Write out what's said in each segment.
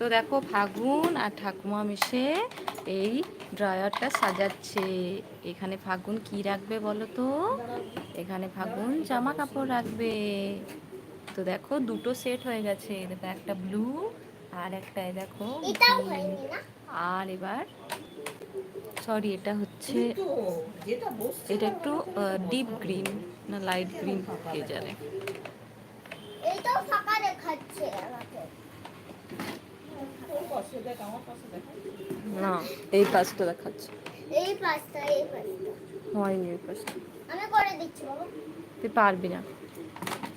তো দেখো ফাগুন আর ঠাকুমা মিশে এই ড্রয়ারটা সাজাচ্ছে। এখানে ফাগুন কি রাখবে বলো তো? এখানে ফাগুন জামা কাপড় রাখবে। তো দেখো দুটো সেট হয়ে গেছে দেখো একটা ব্লু আর একটা দেখো আর এবার সরি এটা হচ্ছে এটা একটু ডিপ গ্রিন না লাইট গ্রিন কে জানে। এইটাও ফাঁকা দেখাচ্ছে আমাকে তোর পাশে দেখ আমার পাশে দেখ না এই পাশটা দেখাচ্ছে। এই পাঁচটা এই পাঁচটা। হয়নি এই পাশটা আমি করে দিচ্ছি বাবা। তুই পারবি না।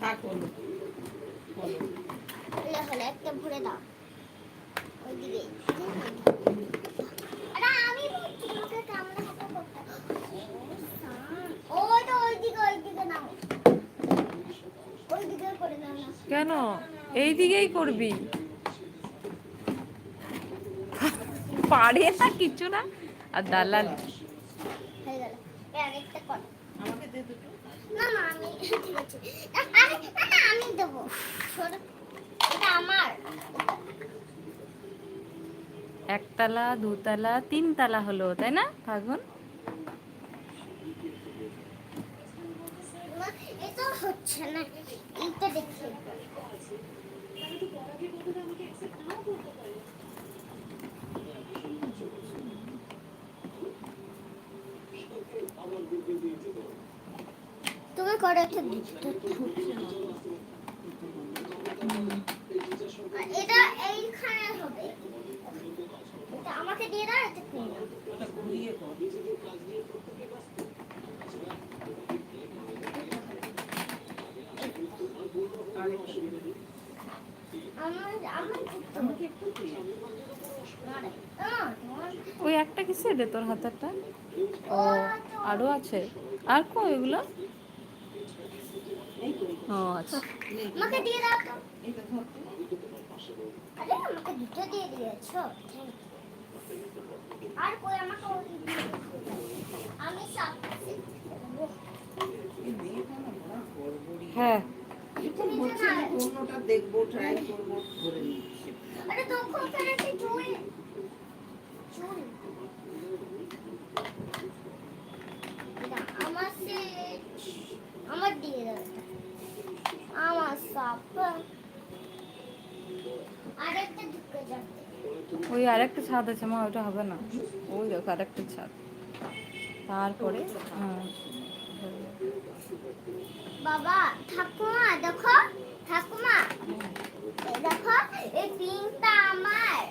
থাক হলো হলো হলে হলে একটা ভরে দাও। ওইদিকে। আমি তোমাকে ক্যামেরা হাতে করতে। ওই তো ওইদিকে ওইদিকে নাও। ওইদিকে করে দাও না। কেন? এই দিকেই করবি। পারে না কিছু না। আর দালাল। হয়ে গেল এই আরেকটা কর আমাকে দে দুটো। না না আমি ঠিক আছে আরে না না আমি দেবো। সরো। এটা আমার। একতলা দুতলা তিনতলা হলো তাই না ফাগুন? হচ্ছে না দেখি। করো একটা দিতে এটা এইখানে হবে এটা আমাকে দিয়ে দাও এটা তুমি আমার আমার। ওই একটা কিসে রে তোর হাতেরটা ও আরও আছে। আর কো এগুলো ও আচ্ছা। আরে কই আমাকে। আমি সব। হ্যাঁ। বলছে দেখব ট্রাই করব করে নিচ্ছে। আমার দিয়ে দাও আমার আরেকটা ঢুকে যাবে ওই আরেকটা ছাদ আছে মা ওটা হবে না। ওই দেখো আরেকটা ছাদ। তারপরে বাবা ঠাকুমা দেখো ঠাকুমা এই দেখো এই পিনটা আমার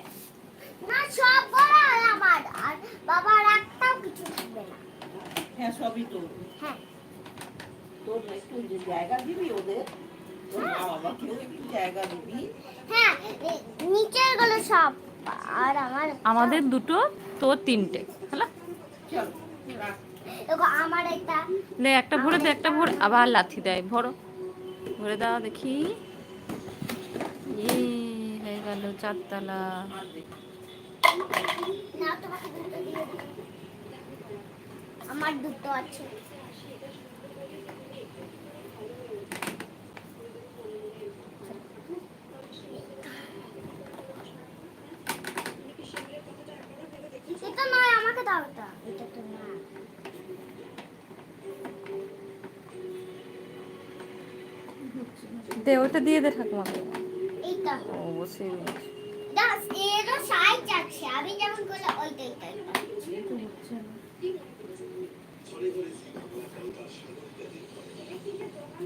না সব বড় আমার আর বাবার একটাও কিছু থাকবে না হ্যাঁ হ্যাঁ তোর একটু জায়গা দিবি ওদের তোর মা বাবাকেও একটু জায়গা দিবি হ্যাঁ নিচেরগুলো সব আর আমার আমাদের দুটো তোর তিনটে হলো? চল আমার একটা ভরে দে একটা ভরে আবার লাথি দেয় ভরো। ভরে দাও দেখি। ইয়ে হয়ে গেল চারতলা। না তোমাকে দিয়ে দিই। আমার দুটো আছে। এটা নয় আমাকে দাও এটা। এটা তো না। দে ওটা দিয়ে দে ঠাকুমাকে। এইটা। ও বসে নিয়েছে। দাস এরও সাইজ আছে আমি যেমন করলে ওইটা এইটা এইটা। এই তো হচ্ছে না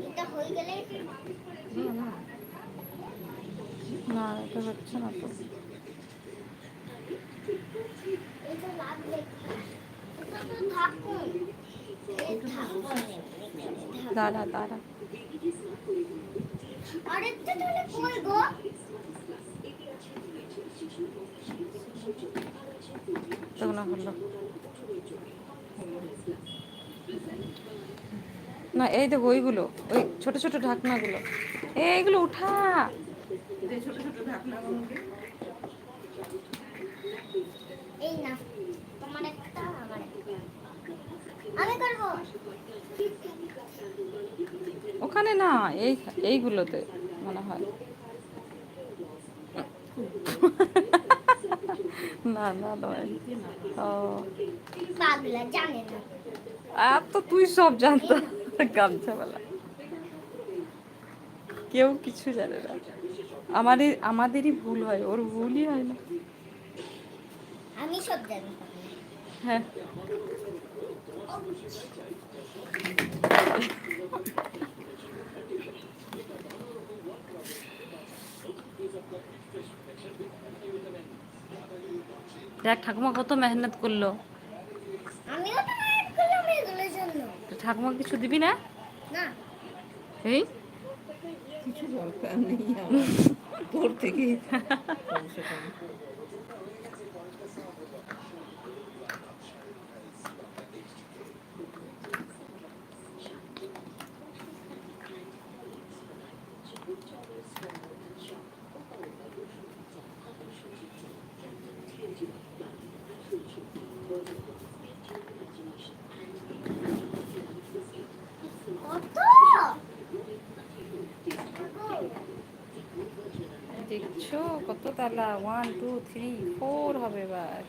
এটা হয়ে গেলে না না না এটা হচ্ছে না তো দাঁড়া দাঁড়া। আরেকটা তাহলে কই তখন হলো। না এই দেখো ওইগুলো ওই ছোট ছোট ঢাকনাগুলো। এইগুলো উঠা। ওখানে না, এই, এইগুলোতে মনে হয়। না না নয় ও। আর তো তুই সব জানতো। গামছা বেলা কেউ কিছু জানে না। আমাদের আমাদেরই ভুল হয় ওর ভুলই হয় না। আমি সব জানি। হ্যাঁ। দেখ ঠাকুমা কত মেহনত করল। ঠাকুমা কিছু দিবি না? না। এই? কিছু দরকার নেই আমার। থেকে দেখছ? কত তালা? ওয়ান টু থ্রি ফোর হবে এবার।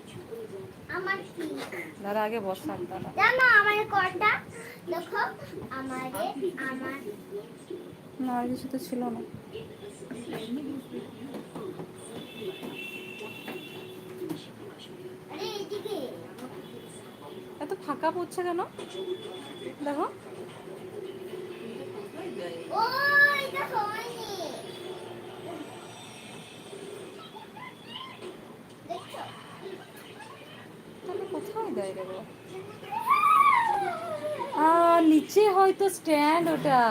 আমার দাঁড়া আগে দাঁড়া। জানো আমার কটা? দেখো আমারে আমার না কিছু তো ছিল না। এত ফাঁকা পড়ছে কেন দেখো হয়নি দেখছ তাহলে রে আহ, নিচে হয়তো স্ট্যান্ড ওটা।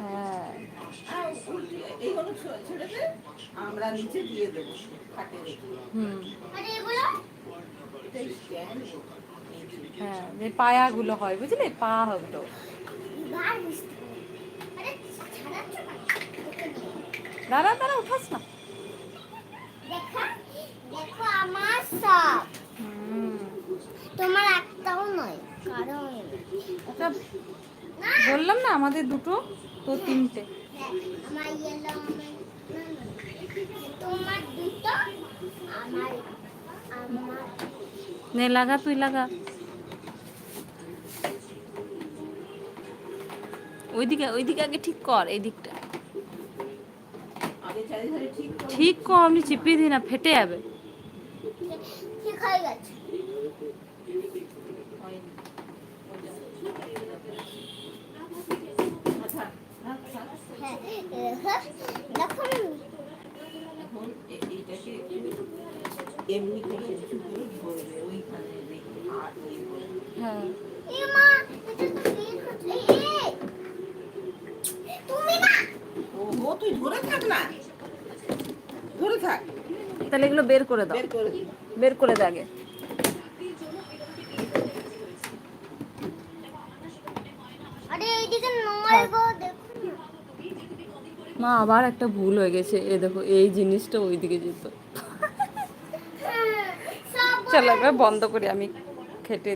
হ্যাঁ। আর এই হলো ছ- ছেড়ে দে আমরা নিচে দিয়ে দেবো হুম। আরে এগুলো? এটাই stand। হ্যাঁ যে পায়াগুলো হয় বুঝলি? পা নিয়ে। দাঁড়া দাঁড়া উঠাস না দেখা দেখো আমার সব হুম তোমার একটাও নয় কারণ আচ্ছা না বললাম না, আমাদের দুটো, তো তিনটে। নে, লাগা, তুই লাগা। ওইদিকে ওইদিকে আগে ঠিক কর, এই দিকটা। ঠিক কর আপনি চিপিয়ে দিই না, ফেটে যাবে। তাহলে এগুলো বের করে দাও। বের করে দিই। বের করে দে আগে। আরে এইদিকে নয় গো। মা আবার একটা ভুল হয়ে গেছে। এ দেখো এই জিনিসটা ওইদিকে যেত। হ্যাঁ, চলো বন্ধ করি আমি খেটে